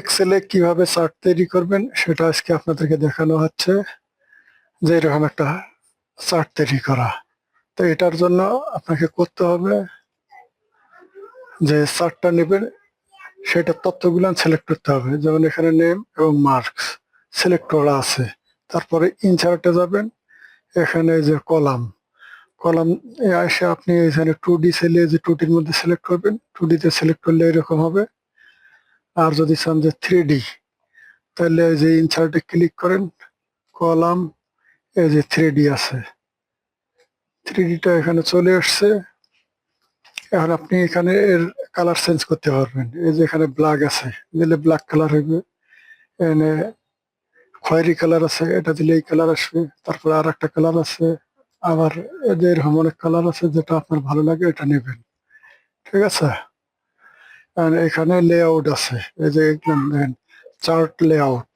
এক্সেলে কীভাবে চার্ট তৈরি করবেন সেটা আজকে আপনাদেরকে দেখানো হচ্ছে যে এরকম একটা চার্ট তৈরি করা। তো এটার জন্য আপনাকে করতে হবে যে চার্টটা নেবেন সেটা তথ্যগুলো সিলেক্ট করতে হবে। যেমন এখানে নেম এবং মার্কস সিলেক্ট করা আছে। তারপরে ইনসার্টে যাবেন, এখানে যে কলাম কলাম এসে আপনি এখানে টু ডি সেলে যে টুটির মধ্যে সিলেক্ট করবেন টু ডিতে সিলেক্ট করলে এরকম হবে। আর যদি চান যে থ্রি ডি তাহলে যে ইনসার্টে ক্লিক করেন, কলাম, এই যে থ্রি ডি আছে। থ্রি ডিটা এখানে চলে আসছে। এখন আপনি এখানে এর কালার চেঞ্জ করতে পারবেন। এই যে এখানে ব্ল্যাক আছে, দিলে ব্ল্যাক কালার হইবে। এনে খয়েরি কালার আছে, এটা দিলে এই কালার আসবে। তারপরে আর একটা কালার আছে, আবার এদের অনেক কালার আছে, যেটা আপনার ভালো লাগে, এটা নেবেন। ঠিক আছে? এখানে লেআউট আছে। এই যে দেখেন চার্ট লেআউট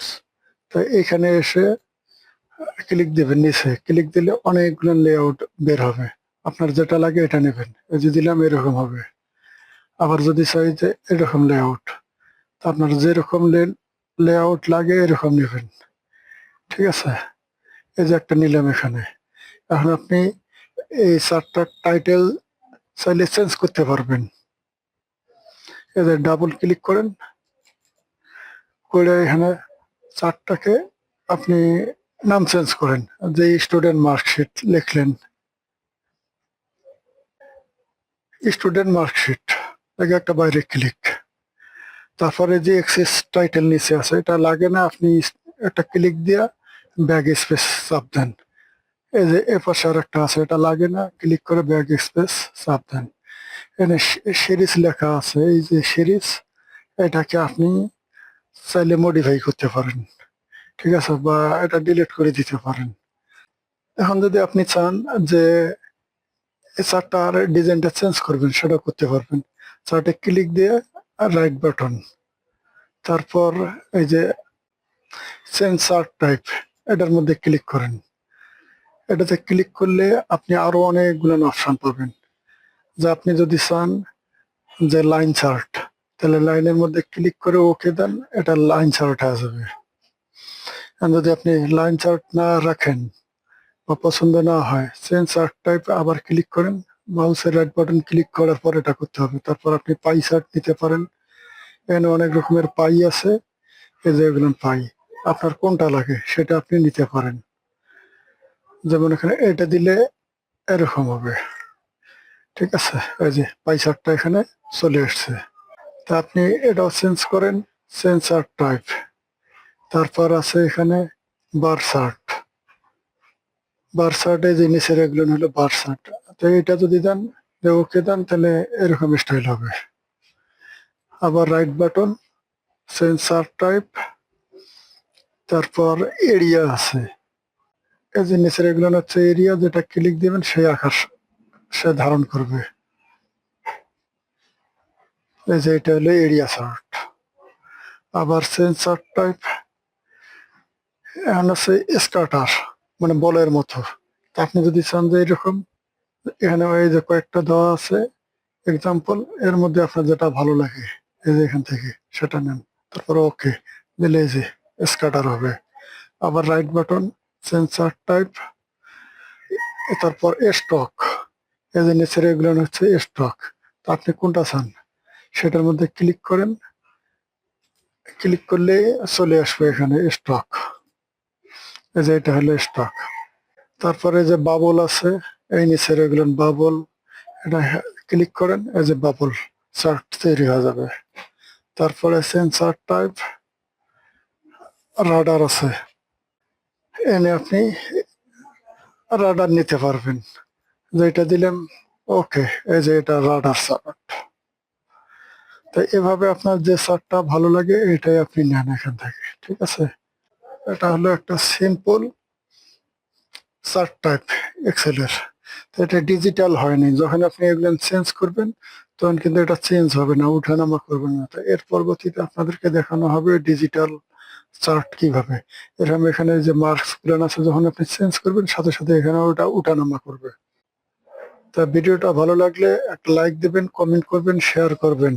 তো এখানে এসে ক্লিক দিবেন নিচে। ক্লিক দিলে অনেকগুলো লেআউট বের হবে। আপনার যেটা লাগে এটা নেবেন। এই যে দিলাম, এরকম হবে। আবার যদি চাই যে এরকম লেআউট আপনার যেরকম লেআউট লাগে এরকম নেবেন। ঠিক আছে? এই যে একটা নিলাম এখানে। এখন আপনি এই চারটার টাইটেল চাইলে চেঞ্জ করতে পারবেন। এদের ডাবল ক্লিক করেন। করে এখানে চারটাকে আপনি নাম চেঞ্জ করেন। যে স্টুডেন্ট মার্কশিট লিখলেন। স্টুডেন্ট মার্কশিট আগে একটা বাইরে ক্লিক তারপরে যে এক্সেস টাইটেল নিচে আছে, এটা লাগে না, আপনি একটা ক্লিক দিয়া ব্যাগ স্পেস চাপ দেন। এই যে এ পাশে আর একটা আছে, এটা লাগে না ক্লিক করে ব্যাগ স্পেস চাপ দেন। এখানে সিরিজ লেখা আছে। এই যে সিরিজ এটাকে আপনি চাইলে মডিফাই করতে পারেন। ঠিক আছে? বা এটা ডিলিট করে দিতে পারেন। এখন যদি আপনি চান যে চারটা ডিজাইনটা চেঞ্জ করবেন সেটা করতে পারবেন। চারটে ক্লিক দিয়ে রাইট বাটন তারপর এই যে চেঞ্জ চার্ট টাইপ এটার মধ্যে ক্লিক করেন। এটাতে ক্লিক করলে আপনি আরও অনেকগুলো অপশন পাবেন। যে আপনি যদি চান যে লাইন চার্ট তাহলে লাইনের মধ্যে ক্লিক করে ওকে দেন, এটা লাইন চার্ট হয়ে যাবে। যদি আপনি লাইন চার্ট না রাখেন বা পছন্দ না হয় চেঞ্জ চার্ট টাইপ আবার ক্লিক করেন মাউসের রাইট বাটন ক্লিক করার পর এটা করতে হবে। তারপর আপনি পাই চার্ট নিতে পারেন। এখানে অনেক রকমের পাই আছে, এই যে এগুলো পাই আপনার কোনটা লাগে সেটা আপনি নিতে পারেন। যেমন এখানে এটা দিলে এরকম হবে। ঠিক আছে, এই যে পাই চার্টটা এখানে চলে আসছে। তা আপনি এটাও চেঞ্জ করেন চার্ট টাইপ তারপর আছে এখানে বার চার্ট বার চার্টে যে নিচের এগুলো হলো বার চার্ট তো এটা যদি দেন, যে ওকে দেন, তাহলে এরকম স্টাইল হবে। আবার রাইট বাটন চার্ট টাইপ তারপর এরিয়া আছে। এই যে নিচের এগুলো হচ্ছে এরিয়া যেটা ক্লিক দিবেন, সেই আকার সে ধারণ করবে। এই যে এটা হলো এরিয়া চার্ট আবার চার্ট টাইপ এখন আছে স্কার্টার মানে বলের মতো। আপনি যদি চান যে এরকম, এখানে এই যে কয়েকটা দেওয়া আছে। এক্সাম্পল এর মধ্যে আপনার যেটা ভালো লাগে, এই যে এখান থেকে, সেটা নেন। তারপর ওকে দিলে এই যে স্কার্টার হবে। আবার রাইট বাটন সেন্সার টাইপ তারপর স্টক এই যে নিচের এগুলো হচ্ছে স্টক তা আপনি কোনটা চান? সেটার মধ্যে ক্লিক করেন। ক্লিক করলে চলে আসবে এখানে স্টক এই যে এটা হলো স্টক তারপরে যে বাবল আছে, এই নিচের এগুলো বাবল এটা ক্লিক করেন, এই যে বাবল চার্ট তৈরি হয়ে যাবে। তারপরে সেন্সার টাইপ রাডার আছে। এনে আপনি রাডার নিতে পারবেন। যেটা দিলাম, ওকে, এই যে এটা রাডার চার্ট তো এভাবে আপনার যে চার্টটা ভালো লাগে, এটাই আপনি নেন এখান থেকে, ঠিক আছে? এটা হলো একটা সিম্পল চার্ট টাইপ এক্সেলের তো এটা ডিজিটাল হয়নি। যখন আপনি এগুলো চেঞ্জ করবেন, তখন কিন্তু এটা চেঞ্জ হবে না, উঠানামা করবেন না। তো এর পরবর্তীতে আপনাদেরকে দেখানো হবে ডিজিটাল চার্ট কীভাবে। এরকম এখানে যে মার্কস প্ল্যান আছে, যখন আপনি চেঞ্জ করবেন, সাথে সাথে এখানে ওটা উঠানামা করবে। তা ভিডিওটা ভালো লাগলে একটা লাইক দেবেন কমেন্ট করবেন শেয়ার করবেন।